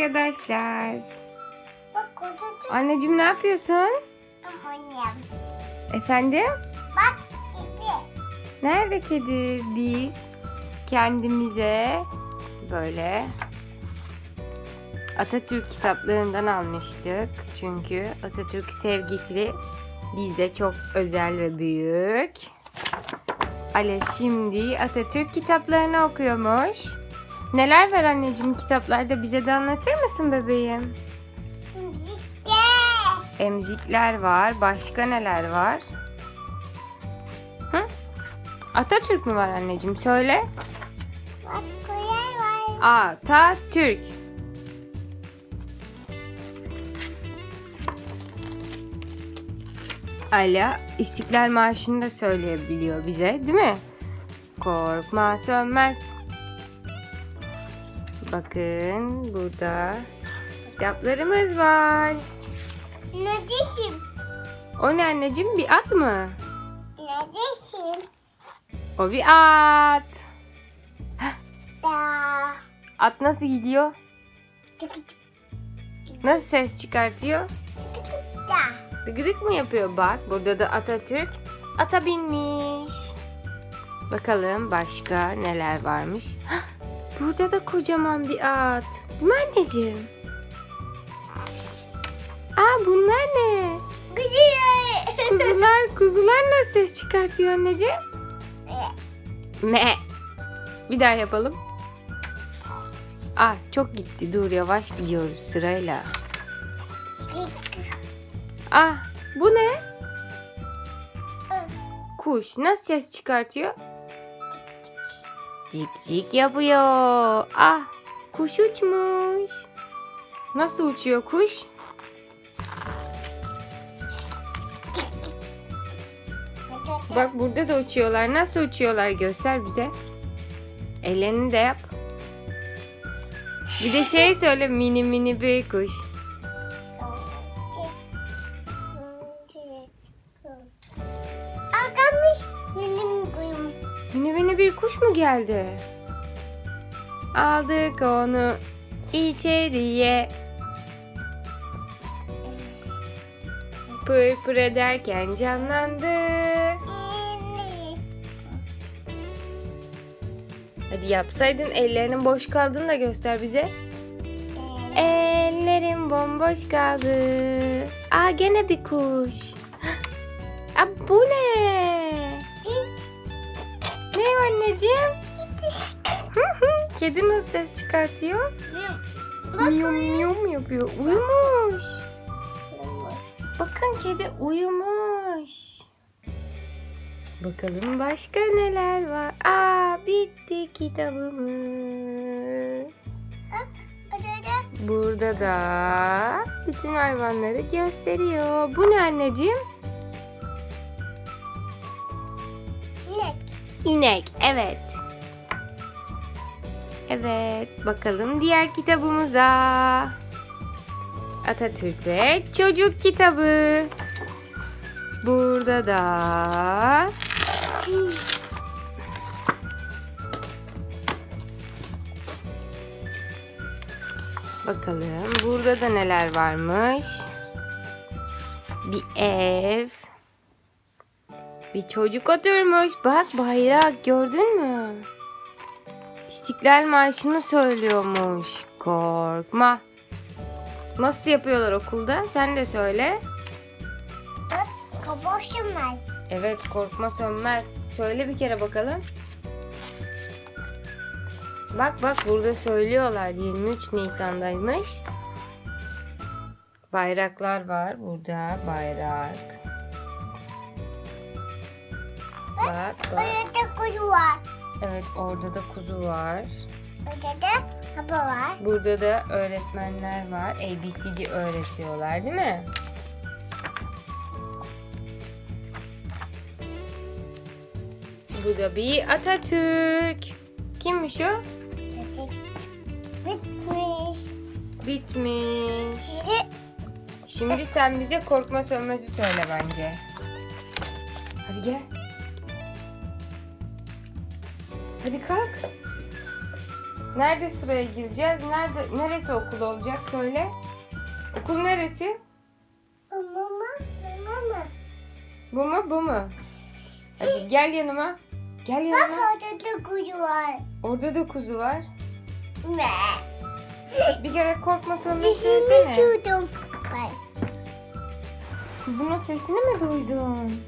arkadaşlar. Bak kutucuk Anneciğim ne yapıyorsun? annem. Efendim? Bak gibi. Nerede kedi? Biz kendimize böyle Atatürk kitaplarından almıştık. Çünkü Atatürk sevgisi bizde çok özel ve büyük. Ale şimdi Atatürk kitaplarını okuyormuş. Neler var anneciğim kitaplarda bize de anlatır mısın bebeğim? Bitti. Emzikler var. Başka neler var? Hı? Atatürk mü var anneciğim? Söyle. Bak koyar var. Atatürk. Ala İstiklal Marşı'nı da söyleyebiliyor bize değil mi? Korkma sönmez. Bakın burada kitaplarımız var. Neredesin? O ne anneciğim bir at mı? Neredesin? O bir at. Da. At nasıl gidiyor? Tık tık Nasıl ses çıkartıyor? da. Gıdık mı yapıyor bak. Burada da Atatürk ata binmiş. Bakalım başka neler varmış. Hah, Burada da kocaman bir at. Değil mi anneciğim? Aa bunlar ne? Kuzular, kuzular nasıl ses çıkartıyor anneciğim? Me. Bir daha yapalım. Ah çok gitti. Dur yavaş gidiyoruz sırayla. Ah bu ne? Kuş nasıl ses çıkartıyor? Cik cik yapıyor. Ah kuş uçmuş. Nasıl uçuyor kuş? Bak burada da uçuyorlar. Nasıl uçuyorlar göster bize. Ellerini de yap. Bir de şey söyle mini mini bir kuş. Kuş mu geldi? Aldık onu içeriye. Pır pır ederken canlandı. Hadi yapsaydın ellerinin boş kaldığını da göster bize. Ellerim bomboş kaldı. Aa gene bir kuş. Aa, bu ne? Anneciğim? Kedi nasıl ses çıkartıyor? Miyum miyum yapıyor. Uyumuş. Bakın kedi uyumuş. Bakalım başka neler var. Aa bitti kitabımız. Burada da bütün hayvanları gösteriyor. Bu ne anneciğim? İnek. Evet. Evet. Bakalım diğer kitabımıza. Atatürk ve Çocuk kitabı. Burada da Bakalım burada da neler varmış. Bir ev. Bir çocuk oturmuş. Bak bayrak gördün mü? İstiklal Marşı'nı söylüyormuş. Korkma. Nasıl yapıyorlar okulda? Sen de söyle. Bak kaboşumaz. Evet korkma sönmez. Söyle bir kere bakalım. Bak bak burada söylüyorlar 23 Nisan'daymış. Bayraklar var burada bayrak. Bak bak. Orada kuzu var. Evet orada da kuzu var. Orada da hava var. Burada da öğretmenler var. ABCD öğretiyorlar değil mi? Bu da bir Atatürk. Kimmiş o? Bitmiş. Bitmiş. Şimdi sen bize korkma sönmezi söyle bence. Hadi gel. Hadi kalk. Nerede sıraya gireceğiz? Nerede neresi okul olacak söyle. Okul neresi? Mama, mama. Bu mu bu mu? Hadi gel yanıma. Gel Bak yanıma. orada da kuzu var. Orada da kuzu var. Ne? Bir kere korkma sönmek söylesene. Ben. Kuzunun sesini mi duydun?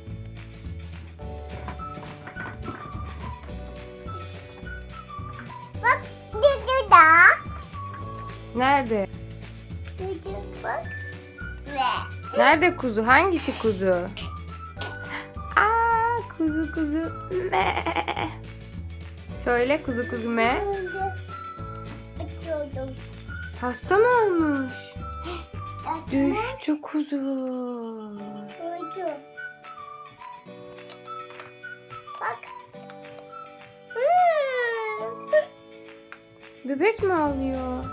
Nerede? Dedi bak. Ve. Nerede kuzu? Hangisi kuzu? Aa, kuzu kuzu me. Söyle kuzu kuzu me. Hasta mı olmuş? Düştü kuzu. Kuzu. Bak. Bebek mi ağlıyor?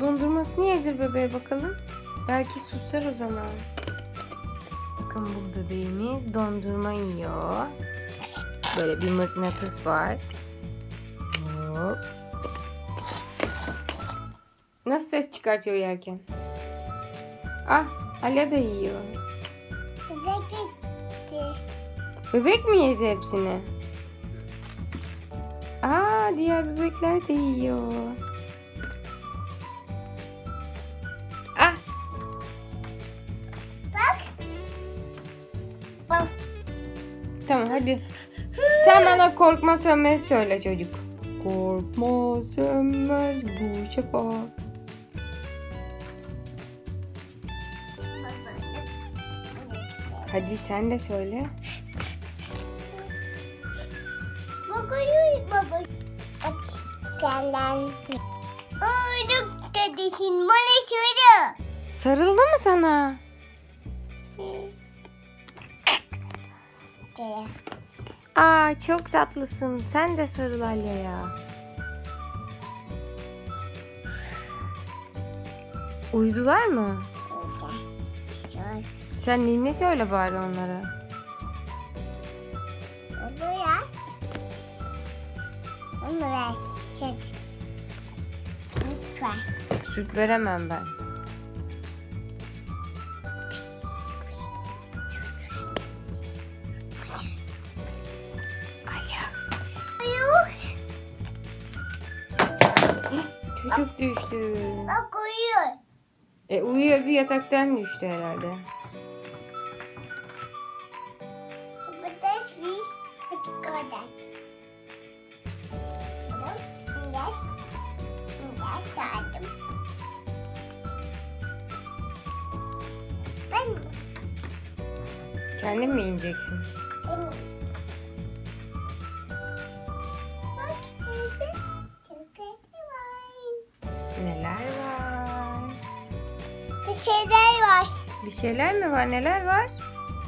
Dondurmasını yedir bebeğe bakalım. Belki susar o zaman. Bakın bu bebeğimiz dondurma yiyor. Böyle bir mıknatıs var. Hop. Nasıl ses çıkartıyor yerken? Ah, Ala da yiyor. Bebek gitti. Bebek mi yedi hepsini? Aa, diğer bebekler de yiyor. Tamam hadi. Sen bana korkma sönmez söyle çocuk. Korkma sönmez bu şafak. Hadi sen de söyle. Bakıyor baba. Senden. Oyduk dedesin bana söyle. Sarıldı mı sana? Şöyle. Aa çok tatlısın. Sen de sarıl Alya'ya. Uyudular mı? Şöyle. Sen ninni söyle bari onlara. Onu ver. Çek. Lütfen. Süt veremem ben. Çocuk düştü. Bak uyuyor. E uyuyordu yataktan düştü herhalde. Kendin mi ineceksin? Bir şeyler mi var? Neler var?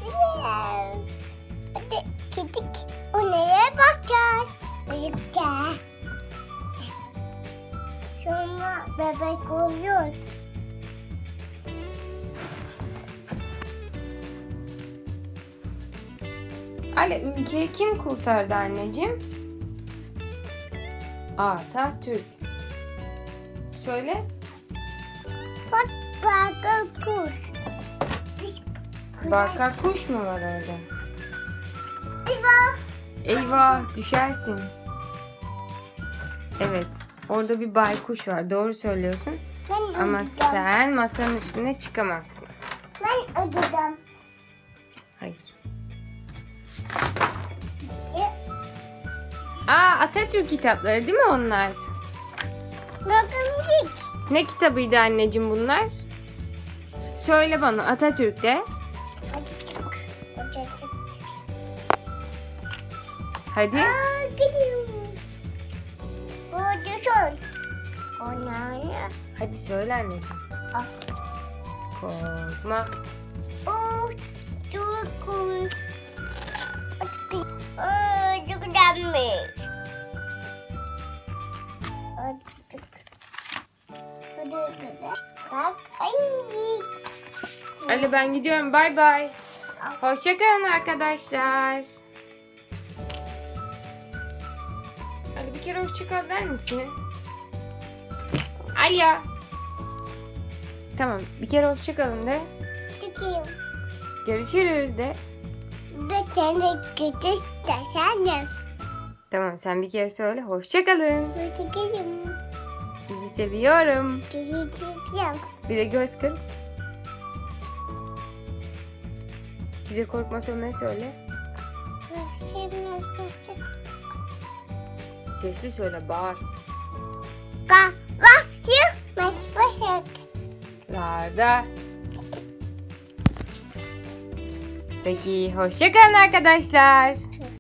Bilmiyorum. Hadi gittik. O neye bakacağız? Birlikte. Sonra bebek oluyor. Ale ülkeyi kim kurtardı anneciğim? Atatürk. Söyle. Bak bakın kuş. Biz kuş. Mu var orada? Eyvah. Eyvah düşersin. Evet. Orada bir baykuş var. Doğru söylüyorsun. Ben Ama ödeyeceğim. sen masanın üstüne çıkamazsın. Ben ödeyeceğim. Hayır. Aa Atatürk kitapları değil mi onlar? Bakın. Ne kitabıydı anneciğim bunlar? Söyle bana Atatürk'te. Hadi. Aa, gidiyorum. Burada son. Onları. Hadi söyle anneciğim. Korkma. Oo, çok cool. Aa, çok güzelmiş. Hadi. Hadi bebe. Bak, ay müzik. Ali ben gidiyorum. Bay bay. Hoşçakalın arkadaşlar. Hadi bir kere hoşçakal der misin? Alya. Tamam bir kere hoşçakalın de. Çıkayım. Görüşürüz de. Bir tane küçük desene. Tamam sen bir kere söyle hoşçakalın. Çıkayım. Sizi seviyorum. Küçüğüm. Bir de göz kır. Bize korkma sönme söyle. Sesli söyle bağır. Kahvaltı. Başbaşık. Larda. Peki hoşçakalın arkadaşlar.